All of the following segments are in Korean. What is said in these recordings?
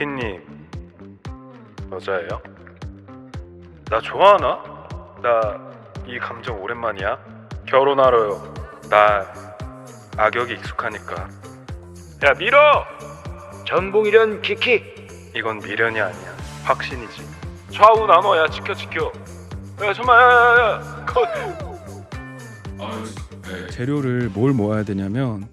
복희님 여자예요? 나 좋아하나? 나 이 감정 오랜만이야. 결혼하러요. 나 악역이 익숙하니까. 야 밀어! 전봉이련 키키 이건 미련이 아니야. 확신이지. 좌우 나눠야 지켜 지켜. 야 잠만 야야야. 컷. 재료를 뭘 모아야 되냐면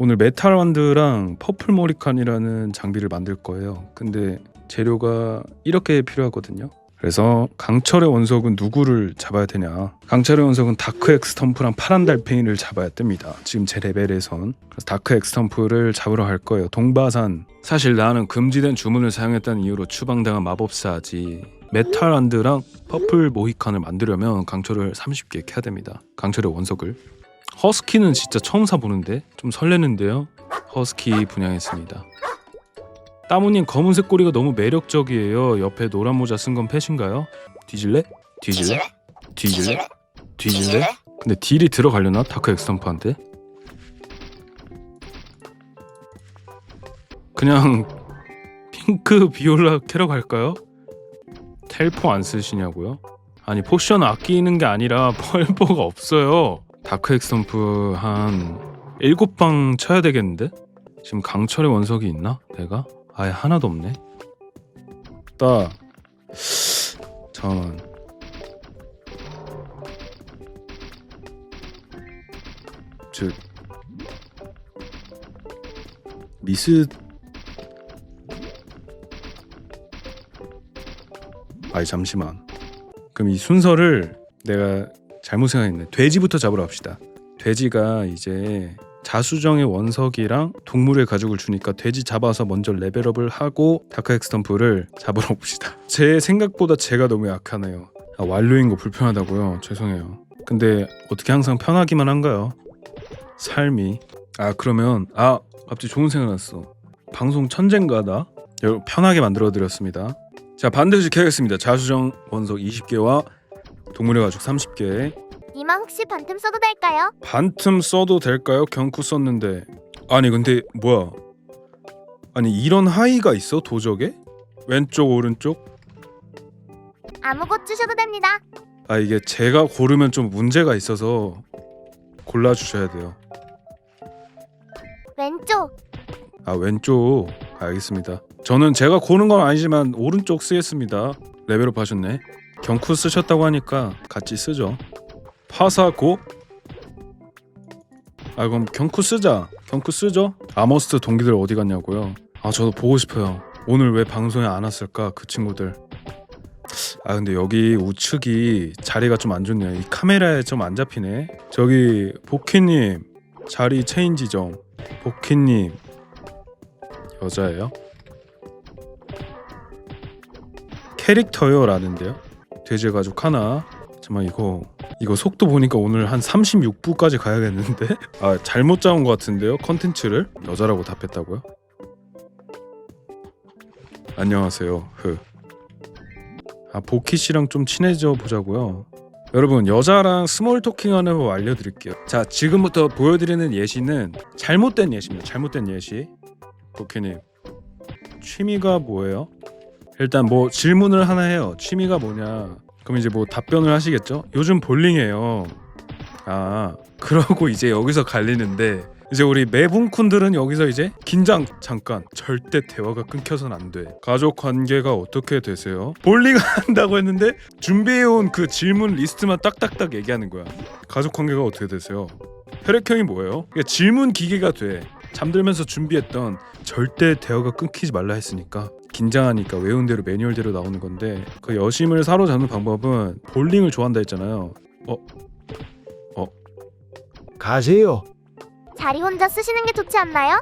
오늘 메탈 완드랑 퍼플 모리칸이라는 장비를 만들 거예요. 근데 재료가 이렇게 필요하거든요. 그래서 강철의 원석은 누구를 잡아야 되냐? 강철의 원석은 다크 엑스텀프랑 파란 달팽이를 잡아야 됩니다. 지금 제 레벨에선 그래서 다크 엑스텀프를 잡으러 갈 거예요. 동바산. 사실 나는 금지된 주문을 사용했다는 이유로 추방당한 마법사지. 메탈 완드랑 퍼플 모히칸을 만들려면 강철을 30개 캐야 됩니다. 강철의 원석을. 허스키는 진짜 처음 사보는데 좀 설레는데요. 허스키 분양했습니다. 따무님 검은색 꼬리가 너무 매력적이에요. 옆에 노란 모자 쓴건 펫인가요? 뒤질래? 뒤질래? 뒤질래? 뒤질래? 근데 딜이 들어가려나? 다크 엑스텀프한테? 그냥 핑크 비올라 캐러 갈까요? 텔포 안 쓰시냐고요? 아니 포션 아끼는 게 아니라 펄보가 없어요. 다크 엑스텀프 한 일곱 방 쳐야 되겠는데? 지금 강철의 원석이 있나? 내가? 아예 하나도 없네. 따 잠깐만. 저 미스 아니 잠시만. 그럼 이 순서를 내가 잘못 생각했네. 돼지부터 잡으러 갑시다. 돼지가 이제 자수정의 원석이랑 동물의 가죽을 주니까 돼지 잡아서 먼저 레벨업을 하고 다크 엑스텀프를 잡으러 옵시다. 제 생각보다 제가 너무 약하네요. 아, 완료인 거 불편하다고요. 죄송해요. 근데 어떻게 항상 편하기만 한가요? 삶이. 아 그러면 아 갑자기 좋은 생각 났어. 방송 천재인가 나? 여러분 편하게 만들어 드렸습니다. 자 반드시 캐겠습니다. 자수정 원석 20개와 동물의 가죽 30개. 이마 혹시 반틈 써도 될까요? 반틈 써도 될까요? 경쿠 썼는데 아니 근데 뭐야 아니 이런 하이가 있어 도적에? 왼쪽 오른쪽? 아무 곳 주셔도 됩니다. 아 이게 제가 고르면 좀 문제가 있어서 골라주셔야 돼요 왼쪽. 아 왼쪽 알겠습니다 저는 제가 고른 건 아니지만 오른쪽 쓰겠습니다 레벨업 하셨네 경쿠 쓰셨다고 하니까 같이 쓰죠. 파사고. 아 그럼 경쿠 쓰자. 경쿠 쓰죠? 아머스트 동기들 어디 갔냐고요? 아 저도 보고 싶어요. 오늘 왜 방송에 안 왔을까 그 친구들. 아 근데 여기 우측이 자리가 좀 안 좋네요. 이 카메라에 좀 안 잡히네. 저기 복희님 자리 체인지 좀. 복희님 여자예요? 캐릭터요? 라는데요 돼지 가죽 하나. 잠깐만 이거 이거 속도 보니까 오늘 한 36부까지 가야겠는데? 아 잘못 잡은 것 같은데요? 컨텐츠를? 여자라고 답했다고요? 안녕하세요. 흐. 아 보키 씨랑 좀 친해져 보자고요. 여러분 여자랑 스몰 토킹하는 법 알려드릴게요. 자 지금부터 보여드리는 예시는 잘못된 예시입니다. 잘못된 예시. 보키님 취미가 뭐예요? 일단 뭐 질문을 하나 해요 취미가 뭐냐 그럼 이제 뭐 답변을 하시겠죠? 요즘 볼링해요. 아, 그러고 이제 여기서 갈리는데 이제 우리 매분쿤들은 여기서 이제 긴장 잠깐 절대 대화가 끊겨선 안 돼. 가족 관계가 어떻게 되세요? 볼링 한다고 했는데 준비해온 그 질문 리스트만 딱딱딱 얘기하는 거야. 가족 관계가 어떻게 되세요? 혈액형이 뭐예요? 그러니까 질문 기계가 돼. 잠들면서 준비했던 절대 대화가 끊기지 말라 했으니까 긴장하니까 외운 대로 매뉴얼대로 나오는 건데 그 여심을 사로잡는 방법은 볼링을 좋아한다 했잖아요. 가세요 자리 혼자 쓰시는 게 좋지 않나요?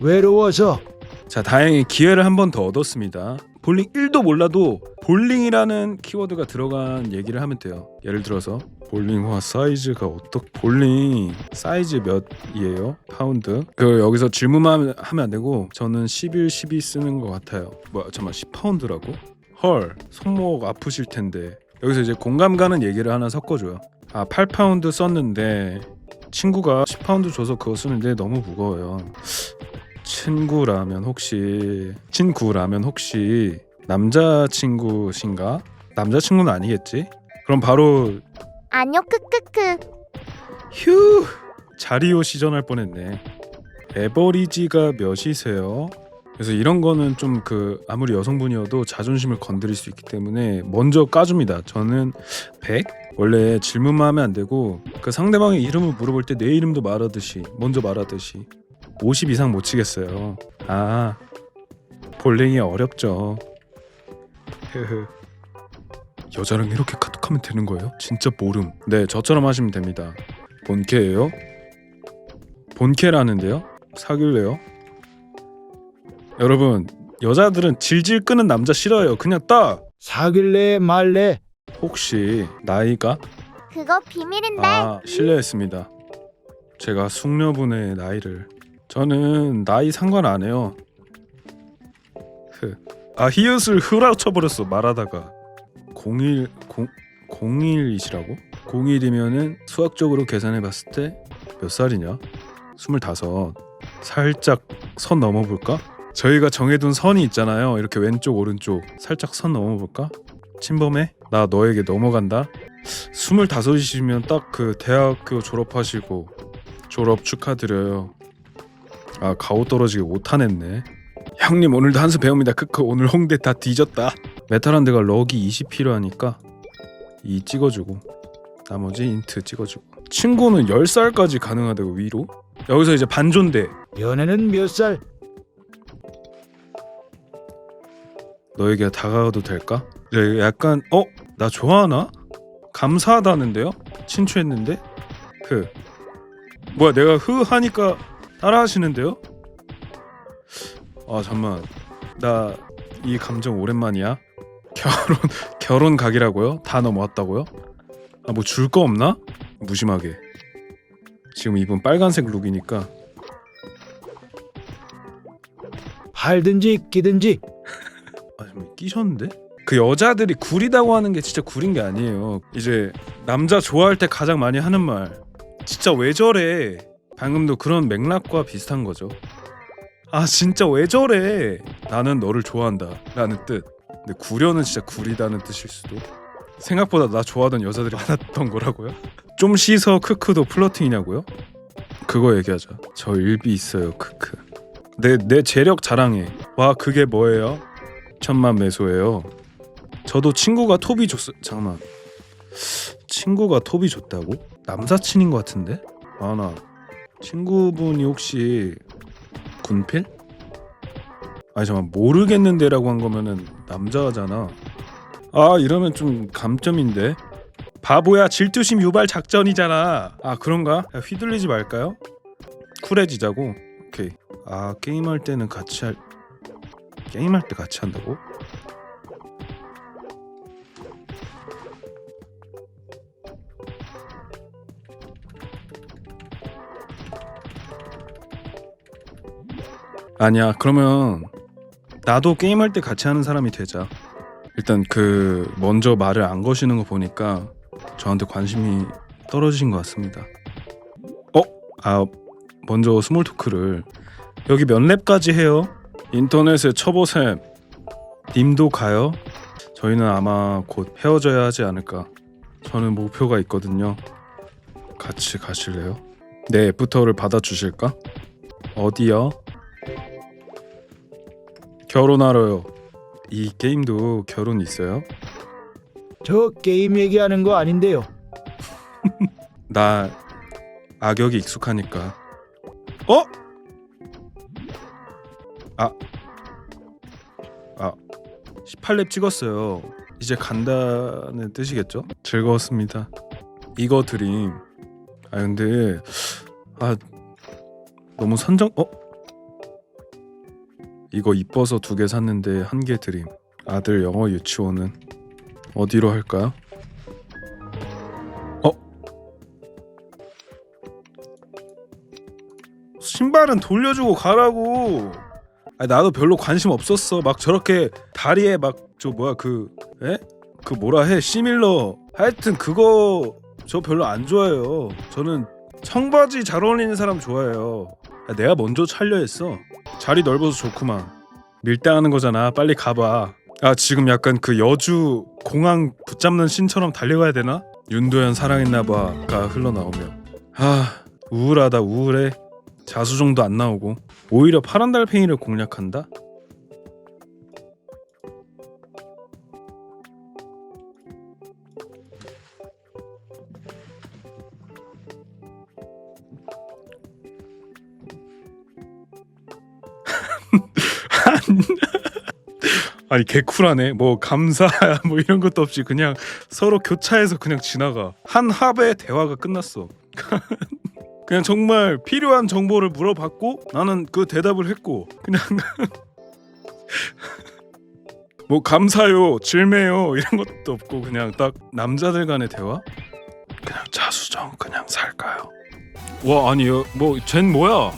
외로워서 자 다행히 기회를 한 번 더 얻었습니다. 볼링 1도 몰라도 볼링이라는 키워드가 들어간 얘기를 하면 돼요. 예를 들어서 볼링화 사이즈가 어떻 볼링 사이즈 몇이에요? 파운드? 그 여기서 질문만 하면 안 되고 저는 11, 12 쓰는 것 같아요. 뭐 잠깐 10파운드라고? 헐 손목 아프실 텐데 여기서 이제 공감 가는 얘기를 하나 섞어줘요. 아 8파운드 썼는데 친구가 10파운드 줘서 그거 쓰는데 너무 무거워요. 친구라면 혹시 친구라면 혹시 남자친구신가? 남자친구는 아니겠지? 그럼 바로 아니요 크크크. 휴 자리오 시전할 뻔했네. 에버리지가 몇이세요? 그래서 이런 거는 좀 그 아무리 여성분이어도 자존심을 건드릴 수 있기 때문에 먼저 까줍니다. 저는 100 원래 질문만 하면 안 되고 그 상대방의 이름을 물어볼 때 내 이름도 말하듯이 먼저 말하듯이 50 이상 못 치겠어요. 아 볼링이 어렵죠. 여자랑 이렇게 카톡하면 되는 거예요? 진짜 모름. 네, 저처럼 하시면 됩니다. 본캐예요? 본캐라는데요? 사귈래요? 여러분, 여자들은 질질 끄는 남자 싫어요. 그냥 딱 사귈래 말래? 혹시 나이가 그거 비밀인데. 아, 실례했습니다. 제가 숙녀분의 나이를 저는 나이 상관 안 해요. 흐. 아, 히읗을 흐라 쳐 버렸어 말하다가 01 0 01이시라고? 01이면은 수학적으로 계산해 봤을 때 몇 살이냐? 25. 살짝 선 넘어 볼까? 저희가 정해둔 선이 있잖아요. 이렇게 왼쪽 오른쪽 살짝 선 넘어 볼까? 침범해? 나 너에게 넘어간다. 스물다섯이시면 딱 그 대학교 졸업하시고 졸업 축하드려요. 아 가오 떨어지게 못하냈네. 형님 오늘도 한 수 배웁니다. 크크 오늘 홍대 다 뒤졌다. 메탈한데가 럭이 20 필요하니까 이 찍어주고 나머지 인트 찍어주고 친구는 10살까지 가능하다고 위로? 여기서 이제 반존대 연애는 몇 살? 너에게 다가가도 될까? 네, 약간 어? 나 좋아하나? 감사하다는데요? 친추했는데? 그 뭐야 내가 흐 하니까 따라하시는데요? 아 잠만 나 이 감정 오랜만이야 결혼 결혼 각이라고요? 다 넘어왔다고요? 아 뭐 줄 거 없나? 무심하게 지금 입은 빨간색 룩이니까 팔든지 끼든지 아 정말 끼셨는데? 그 여자들이 구리다고 하는 게 진짜 구린 게 아니에요. 이제 남자 좋아할 때 가장 많이 하는 말 진짜 왜 저래? 방금도 그런 맥락과 비슷한 거죠. 아 진짜 왜 저래? 나는 너를 좋아한다 라는 뜻. 근데 구려는 진짜 구리다는 뜻일 수도. 생각보다 나 좋아하던 여자들이 많았던 거라고요? 좀 씻어 크크도 플러팅이냐고요? 그거 얘기하자. 저 일비 있어요 크크. 내 내 재력 자랑해. 와 그게 뭐예요? 천만 매소예요. 저도 친구가 톱이 줬어. 잠깐만. 친구가 톱이 줬다고? 남사친인 것 같은데? 아나 친구분이 혹시 군필? 아니 잠깐 모르겠는데라고 한 거면은 남자잖아. 아 이러면 좀 감점인데. 바보야 질투심 유발 작전이잖아. 아 그런가? 야, 휘둘리지 말까요? 쿨해지자고. 오케이. 아 게임할 때는 같이 할 게임할 때 같이 한다고? 아니야 그러면 나도 게임할 때 같이 하는 사람이 되자 일단 그 먼저 말을 안 거시는 거 보니까 저한테 관심이 떨어지신 것 같습니다 어? 아 먼저 스몰 토크를 여기 몇 랩까지 해요? 인터넷에 쳐보셈 님도 가요? 저희는 아마 곧 헤어져야 하지 않을까 저는 목표가 있거든요 같이 가실래요? 네 애프터를 받아주실까? 어디요? 결혼하러요 이 게임도 결혼 있어요? 저 게임 얘기하는 거 아닌데요. 나 악역이 익숙하니까 어? 아. 아. 18렙 찍었어요. 이제 간다는 뜻이겠죠? 즐거웠습니다. 이거 드림. 아 근데 아 너무 선정 어? 이거 이뻐서 두 개 샀는데 한 개 드림. 아들 영어 유치원은 어디로 할까요? 신발은 돌려주고 가라고. 아 나도 별로 관심 없었어. 막 저렇게 다리에 막 저 뭐야 그 에? 그 뭐라 해 시밀러. 하여튼 그거 저 별로 안 좋아해요. 저는 청바지 잘 어울리는 사람 좋아해요. 아, 내가 먼저 차려 했어. 자리 넓어서 좋구만. 밀당하는 거잖아. 빨리 가봐. 아 지금 약간 그 여주 공항 붙잡는 신처럼 달려가야 되나? 윤도현 사랑했나봐가 흘러나오며 아 우울하다 우울해. 자수정도 안 나오고 오히려 파란 달팽이를 공략한다. 아니 개쿨하네. 뭐 감사 뭐 이런 것도 없이 그냥 서로 교차해서 그냥 지나가. 한 합의 대화가 끝났어. 그냥 정말 필요한 정보를 물어봤고 나는 그 대답을 했고 그냥 뭐 감사요, 질매요 이런 것도 없고 그냥 딱 남자들 간의 대화? 그냥 자수정 그냥 살까요? 와 아니 뭐쟨 뭐야?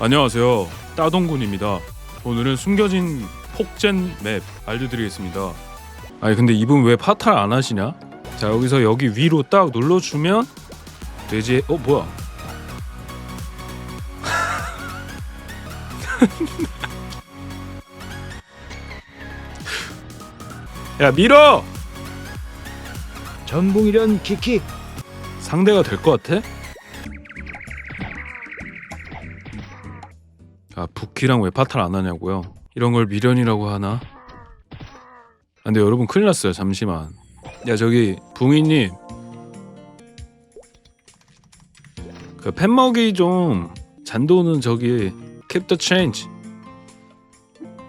안녕하세요 따동군입니다. 오늘은 숨겨진 폭젠 맵 알려드리겠습니다. 아니 근데 이분 왜 파탈 안 하시냐? 자 여기서 여기 위로 딱 눌러주면 되지. 어 뭐야? 야 밀어! 전붕이련 키키 상대가 될 것 같아? 아 부키랑 왜 파탈 안 하냐고요? 이런 걸 미련이라고 하나? 아, 근데 여러분 큰일 났어요 잠시만 야 저기 붕이님 그 팬먹이 좀 잔도는 저기 the change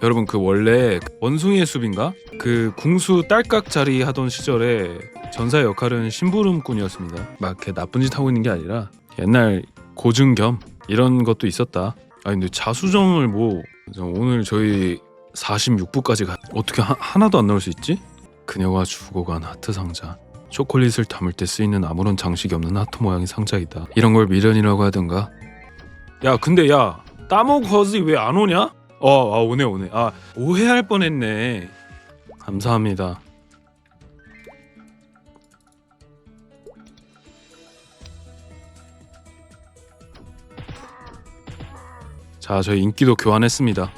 여러분 그 원래 원숭이의 숲인가? 그 궁수 딸깍 자리 하던 시절에 전사의 역할은 심부름꾼이었습니다. 막 이렇게 나쁜 짓 하고 있는 게 아니라 옛날 고증 겸 이런 것도 있었다. 아 근데 자수정을 뭐 오늘 저희 46부까지 가 어떻게 하, 하나도 안 나올 수 있지? 그녀가 죽어간 하트 상자. 초콜릿을 담을 때 쓰이는 아무런 장식이 없는 하트 모양의 상자이다. 이런 걸 미련이라고 하던가. 야 근데 야 따모 거지 왜 안 오냐? 어, 아 오네 오네. 아 오해할 뻔했네. 감사합니다. 자, 저희 인기도 교환했습니다.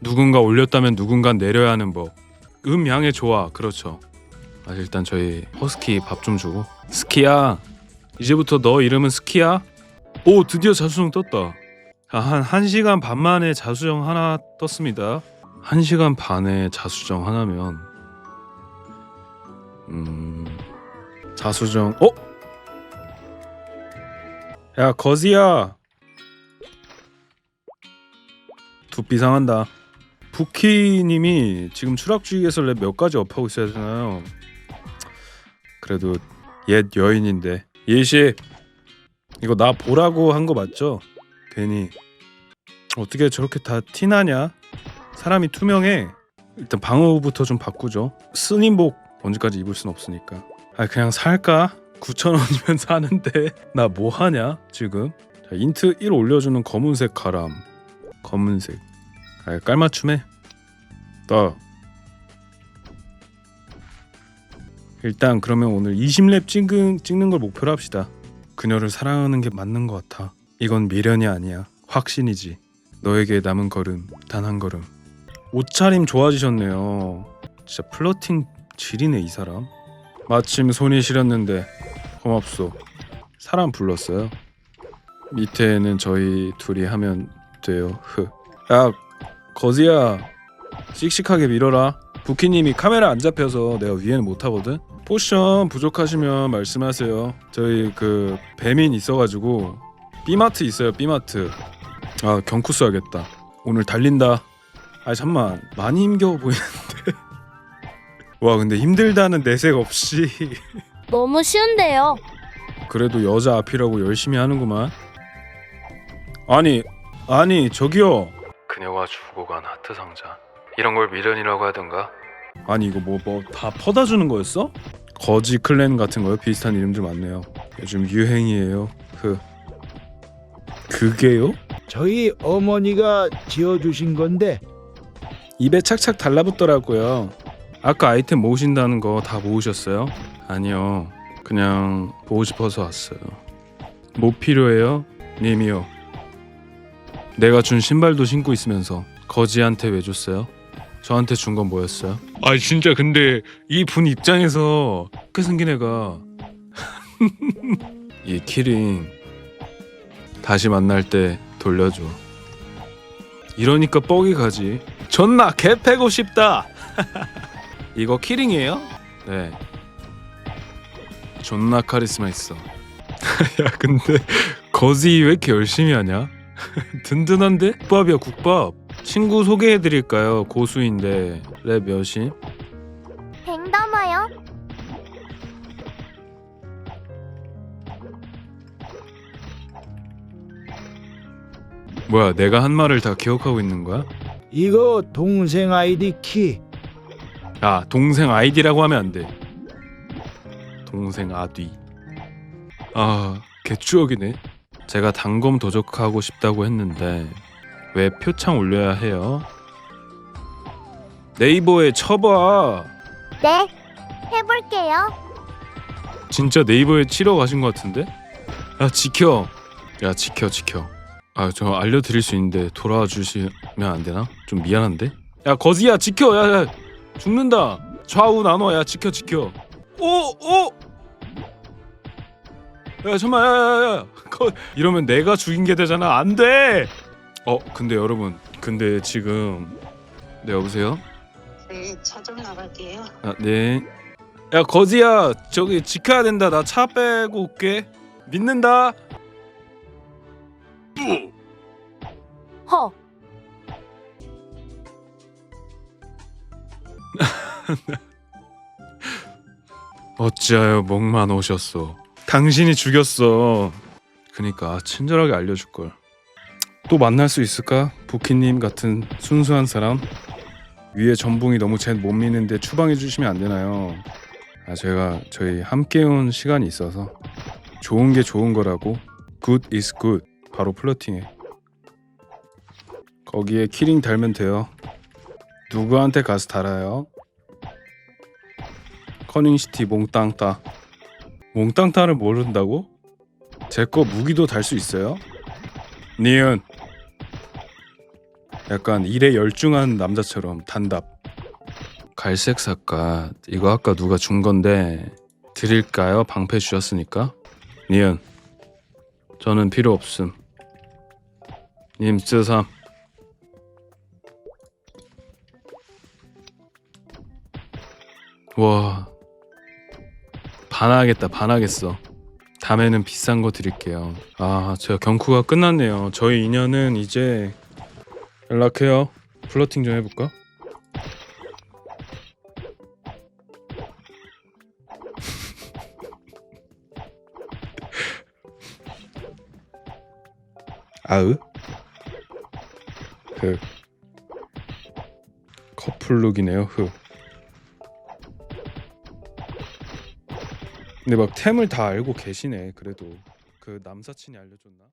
누군가 올렸다면 누군가 내려야 하는 법. 음양의 조화, 그렇죠. 아, 일단 저희 허스키 밥 좀 주고. 스키야, 이제부터 너 이름은 스키야? 오, 드디어 자수정 떴다. 아, 한 1시간 반 만에 자수정 하나 떴습니다. 1시간 반에 자수정 하나면 음... 자수정 어? 야 거지야 두피 상한다 부키님이 지금 추락주의 개설에 몇 가지 업하고 있어야 되나요? 그래도 옛 여인인데 예시 이거 나 보라고 한 거 맞죠? 괜히 어떻게 저렇게 다 티나냐? 사람이 투명해. 일단 방어부터 좀 바꾸죠. 스님복 언제까지 입을 순 없으니까. 아 그냥 살까? 9천 원이면 사는데 나 뭐 하냐 지금? 자, 인트 1 올려주는 검은색 가람. 검은색. 아 깔맞춤해. 나 일단 그러면 오늘 20렙 찍은, 찍는 걸 목표로 합시다. 그녀를 사랑하는 게 맞는 것 같아. 이건 미련이 아니야. 확신이지. 너에게 남은 걸음 단 한 걸음. 옷차림 좋아지셨네요. 진짜 플러팅 질이네 이 사람. 마침 손이 시렸는데 고맙소. 사람 불렀어요. 밑에는 저희 둘이 하면 돼요. 흐. 야 거지야 씩씩하게 밀어라. 부키님이 카메라 안 잡혀서 내가 위에는 못 하거든. 포션 부족하시면 말씀하세요. 저희 그 배민 있어가지고 B마트 있어요. B마트. 아 경쿠 써야겠다. 오늘 달린다. 아 잠만 많이 힘겨워 보이는데. 와 근데 힘들다는 내색 없이 너무 쉬운데요. 그래도 여자 앞이라고 열심히 하는구만. 아니 아니 저기요. 그녀가 죽어간 하트 상자. 이런 걸 미련이라고 하던가. 아니 이거 뭐 뭐 다 퍼다 주는 거였어? 거지 클랜 같은 거요? 비슷한 이름들 많네요. 요즘 유행이에요. 그 그게요? 저희 어머니가 지어주신 건데 입에 착착 달라붙더라고요. 아까 아이템 모으신다는 거 다 모으셨어요? 아니요. 그냥 보고 싶어서 왔어요. 뭐 필요해요? 님이요. 내가 준 신발도 신고 있으면서 거지한테 왜 줬어요? 저한테 준 건 뭐였어요? 아 진짜 근데 이 분 입장에서 그 생긴 애가 이 키링 다시 만날 때 돌려줘. 이러니까 뻑이 가지. 존나 개 패고 싶다. 이거 키링이에요? 네. 존나 카리스마 있어. 야 근데 거지 왜 이렇게 열심히 하냐? 든든한데? 국밥이야 국밥. 친구 소개해드릴까요? 고수인데 랩 몇이? 뱅담아요. 뭐야 내가 한 말을 다 기억하고 있는 거야? 이거 동생 아이디 키. 아 동생 아이디라고 하면 안 돼. 동생 아뒤. 아 개추억이네. 제가 단검 도적하고 싶다고 했는데 왜 표창 올려야 해요? 네이버에 쳐봐. 네. 해볼게요. 진짜 네이버에 치러 가신 것 같은데? 야 지켜. 야 지켜 지켜. 아 저 알려드릴 수 있는데 돌아와 주시면 안 되나? 좀 미안한데. 야 거지야 지켜. 야, 야 죽는다. 좌우 나눠. 야 지켜 지켜. 오 오. 야 잠만 야야야. 이러면 내가 죽인 게 되잖아. 안 돼. 어 근데 여러분 근데 지금 네 여보세요? 네, 차 좀 나갈게요. 아, 네. 야 거지야 저기 지켜야 된다. 나 차 빼고 올게. 믿는다. 허. 어찌하여 목만 오셨소? 당신이 죽였어. 그니까 친절하게 알려줄 걸. 또 만날 수 있을까? 부키님 같은 순수한 사람? 위에 전봉이 너무 제 못 미는데 추방해 주시면 안 되나요? 아 제가 저희 함께 온 시간이 있어서 좋은 게 좋은 거라고 good is good 바로 플러팅해. 거기에 키링 달면 돼요. 누구한테 가서 달아요? 커닝시티 몽땅 따 몽땅따를 모른다고? 제 거 무기도 달 수 있어요? 니은. 약간 일에 열중한 남자처럼 단답. 갈색 삿갓 이거 아까 누가 준 건데 드릴까요? 방패 주셨으니까? 니은. 저는 필요 없음. 님 쓰삼. 와 반하겠다 반하겠어. 다음에는 비싼 거 드릴게요. 아 제가 경쿠가 끝났네요. 저희 인연은 이제 연락해요. 플러팅 좀 해볼까? 아으? 흑 커플룩이네요 흑 근데 막 템을 다 알고 계시네 그래도 그 남사친이 알려줬나?